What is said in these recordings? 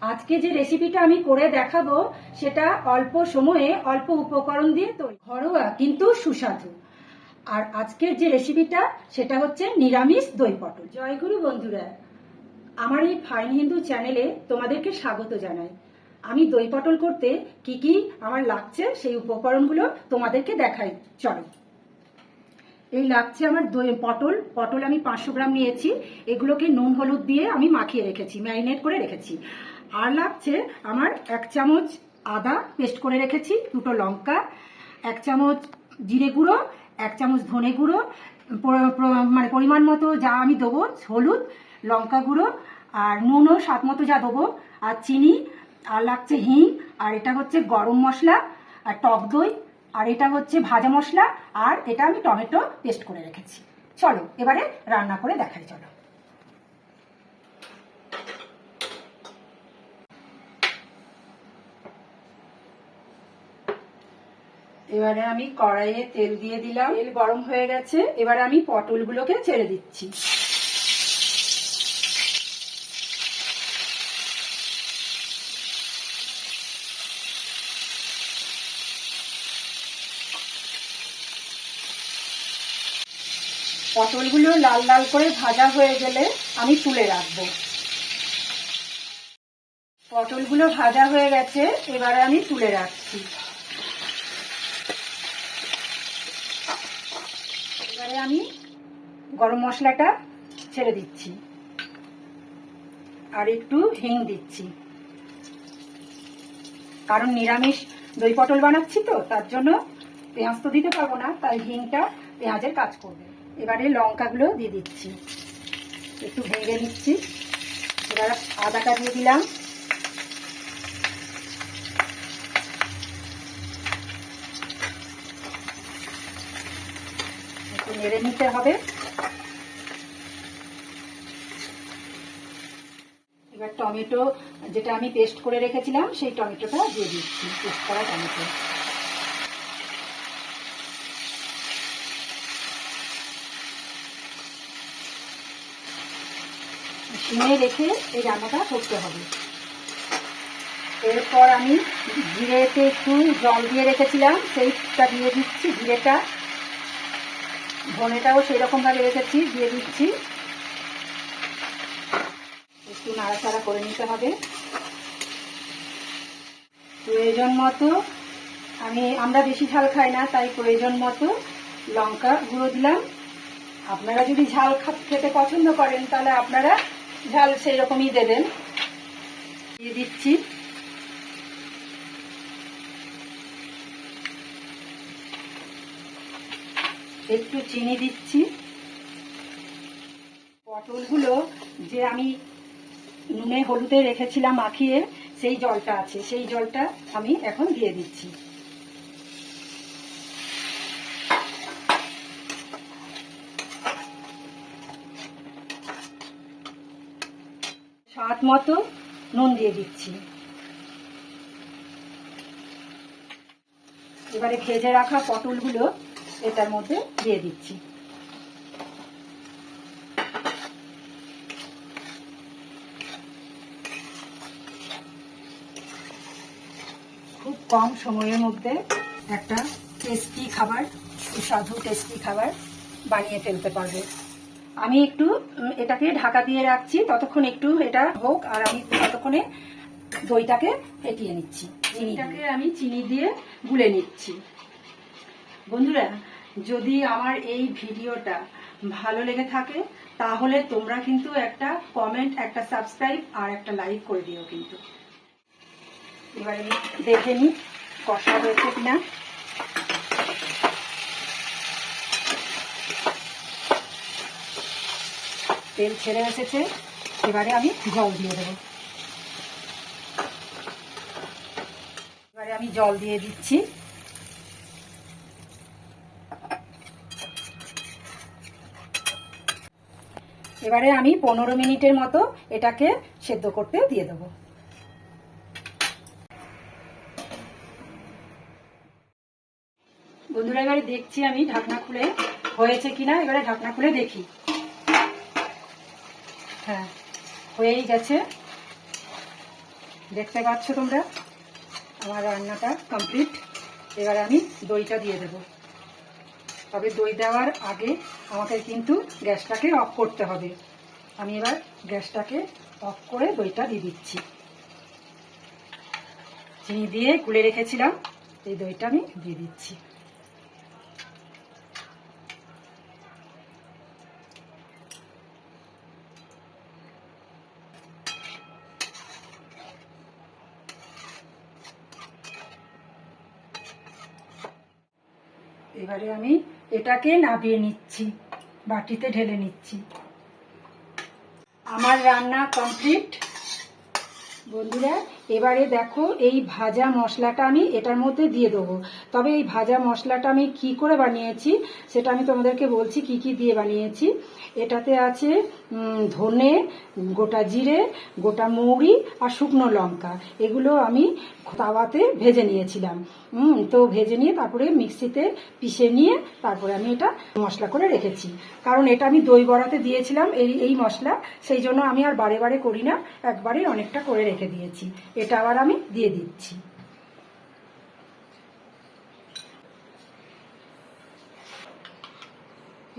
আজকে যে রেসিপিটা আমি করে দেখাবো, সেটা অল্প সময়ে অল্প উপকরণ দিয়ে তৈরি। ঘরোয়া কিন্তু সুস্বাদু। আর আজকের যে রেসিপিটা সেটা হচ্ছে নিরামিষ দই পটল। জয়গুরু বন্ধুরা, আমার এই ফাইন হিন্দু চ্যানেলে তোমাদেরকে স্বাগত জানাই। আমি দই পটল করতে কি কি আমার লাগছে, সেই উপকরণগুলো তোমাদেরকে দেখাই। চলো। এই লাগছে আমার দই পটল। পটল আমি পাঁচশো গ্রাম নিয়েছি। এগুলোকে নুন, হলুদ দিয়ে আমি মাখিয়ে রেখেছি, ম্যারিনেট করে রেখেছি। আর লাগছে আমার এক চামচ আদা পেস্ট করে রেখেছি, দুটো লঙ্কা, এক চামচ জিরে গুঁড়ো, এক চামচ ধনে গুঁড়ো মানে পরিমাণ মতো যা আমি দেবো, হলুদ, লঙ্কা গুঁড়ো, আর নুনও স্বাদ মতো যা দেবো, আর চিনি, আর লাগছে হিং, আর এটা হচ্ছে গরম মশলা, আর টক দই, আর এটা হচ্ছে ভাজা মশলা, আর এটা আমি টমেটো পেস্ট করে রেখেছি। চলো, এবারে রান্না করে দেখাই, চলো। এবারে আমি কড়াইয়ে তেল দিয়ে দিলাম। তেল গরম হয়ে গেছে। এবারে আমি পটলগুলোকে ছেড়ে দিচ্ছি। পটলগুলো লাল লাল করে ভাজা হয়ে গেলে আমি তুলে রাখব। পটলগুলো ভাজা হয়ে গেছে, এবারে আমি তুলে রাখছি। এবারে আমি গরম মশলাটা ছেড়ে দিচ্ছি। আর একটু হিং দিচ্ছি। কারণ নিরামিষ দই পটল বানাচ্ছি তো, তার জন্য পেঁয়াজ তো দিতে পারব না, তাই হিংটা পেঁয়াজের কাজ করবে। এবারে লঙ্কাগুলো দিয়ে দিচ্ছি। একটু ভেঙে নিচ্ছি। এবার আদাটা দিয়ে দিলাম। একটু নেড়ে নিতে হবে। এবার টমেটো, যেটা আমি পেস্ট করে রেখেছিলাম, সেই টমেটোটা দিয়ে দিচ্ছি। পেস্ট করা টমেটো। সিমে রেখে এই রান্নাটা করতে হবে। এরপর আমি জিরেতে একটু জল দিয়ে রেখেছিলাম, সেইটা দিয়ে দিচ্ছি জিরেটা। ধনেটাও সেই রকম ভাবে রেখেছি, দিয়ে দিচ্ছি। একটু নাড়াচাড়া করে নিতে হবে। প্রয়োজন মতো আমি, আমরা বেশি ঝাল খাই না, তাই প্রয়োজন মতো লঙ্কা গুঁড়ো দিলাম। আপনারা যদি ঝাল খেতে পছন্দ করেন, তাহলে আপনারা ঝাল সেই রকমই দেবেন। দিয়ে দিচ্ছি। একটু চিনি দিচ্ছি। পটলগুলো যে আমি নুনে হলুদে রেখেছিলাম মাখিয়ে, সেই জলটা আছে। সেই জলটা আমি এখন দিয়ে দিচ্ছি। স্বাদ মতো নুন দিয়ে দিচ্ছি। এবারে ভেজে রাখা পটলগুলো এটার মধ্যে দিয়ে দিচ্ছি। খুব কম সময়ের মধ্যে একটা টেস্টি খাবার, সুস্বাদু টেস্টি খাবার বানিয়ে ফেলতে পারবে। আমি একটু এটাকে ঢাকা দিয়ে রাখছি, ততক্ষণ একটু এটা হোক, আর আমি ততক্ষণে দইটাকে ফেটিয়ে নিচ্ছি। চিনিটাকে আমি চিনি দিয়ে গুলে নিচ্ছি। বন্ধুরা, যদি আমার এই ভিডিওটা ভালো লেগে থাকে, তাহলে তোমরা কিন্তু একটা কমেন্ট একটা সাবস্ক্রাইব আর একটা লাইক করে দিও কিন্তু। এবারে দেখে নিই কষা হয়েছে কিনা। তেল ছেড়ে এসেছে, এবারে আমি জল দিয়ে দেবো। এবারে আমি জল দিয়ে দিচ্ছি। এবারে আমি পনেরো মিনিটের মতো এটাকে সেদ্ধ করতে দিয়ে দেবো। বন্ধুরা, এবারে দেখছি আমি ঢাকনা খুলে হয়েছে কিনা। এবারে ঢাকনা খুলে দেখি। হ্যাঁ হয়েই গেছে। দেখতে পাচ্ছ তোমরা? আমার রান্নাটা কমপ্লিট এবারে আমি দইটা দিয়ে দেব। তবে দই দেওয়ার আগে আমাকে কিন্তু গ্যাসটাকে অফ করতে হবে। আমি এবার গ্যাসটাকে অফ করে দইটা দিয়ে দিচ্ছি। চিনি দিয়ে গুলে রেখেছিলাম, এই দইটা আমি দিয়ে দিচ্ছি। এবারে আমি এটাকে নাবিয়ে নিচ্ছি বাটিতে ঢেলে নিচ্ছি। আমার রান্না কমপ্লিট। বন্ধুরা এবারে দেখো এই ভাজা মশলাটা আমি এটার মধ্যে দিয়ে দেবো। তবে এই ভাজা মশলাটা আমি কি করে বানিয়েছি, সেটা আমি তোমাদেরকে বলছি কি কি দিয়ে বানিয়েছি। এটাতে আছে ধনে, গোটা জিরে, গোটা মৌরি আর শুকনো লঙ্কা। এগুলো আমি তাওয়াতে ভেজে নিয়েছিলাম। তো ভেজে নিয়ে তারপরে মিক্সিতে পিষে নিয়ে তারপরে আমি এটা মশলা করে রেখেছি। কারণ এটা আমি দই বড়াতে দিয়েছিলাম এই এই মশলা, সেই জন্য আমি আর বারে বারে করি না একবারে অনেকটা করে রেখে দিয়েছি। এটা আবার আমি দিয়ে দিচ্ছি।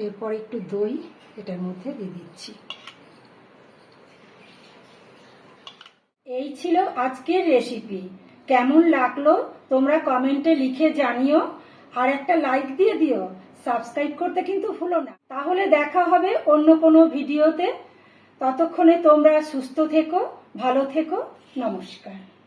এরপর একটু দই এটার মধ্যে দিয়ে দিচ্ছি। এই ছিল আজকের রেসিপি কেমন লাগল তোমরা কমেন্টে লিখে জানিও। আর একটা লাইক দিয়ে দিও। সাবস্ক্রাইব করতে কিন্তু ভুলো না। তাহলে দেখা হবে অন্য কোনো ভিডিওতে ততক্ষণে তোমরা সুস্থ থেকো, ভালো থেকো। নমস্কার।